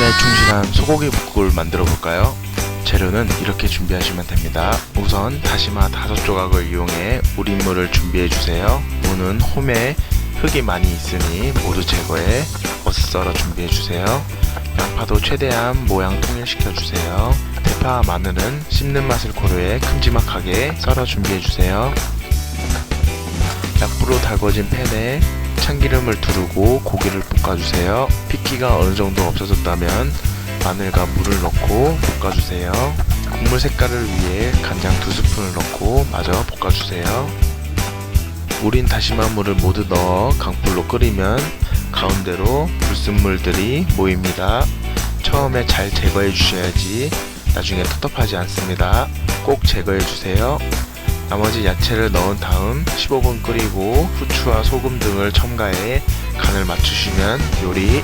기본에 충실한 소고기 북국을 만들어 볼까요? 재료는 이렇게 준비하시면 됩니다. 우선 다시마 다섯 조각을 이용해 우린물을 준비해 주세요. 무는 홈에 흙이 많이 있으니 모두 제거해 버스 썰어 준비해 주세요. 양파도 최대한 모양 통일시켜 주세요. 대파와 마늘은 씹는 맛을 고려해 큼지막하게 썰어 준비해 주세요. 약불로 달궈진 팬에 참기름을 두르고 고기를 볶아주세요. 핏기가 어느 정도 없어졌다면 마늘과 물을 넣고 볶아주세요. 국물 색깔을 위해 간장 두 스푼을 넣고 마저 볶아주세요. 우린 다시마 물을 모두 넣어 강불로 끓이면 가운데로 불순물들이 모입니다. 처음에 잘 제거해 주셔야지 나중에 텁텁하지 않습니다. 꼭 제거해 주세요. 나머지 야채를 넣은 다음 15분 끓이고 후추와 소금 등을 첨가해 간을 맞추시면 요리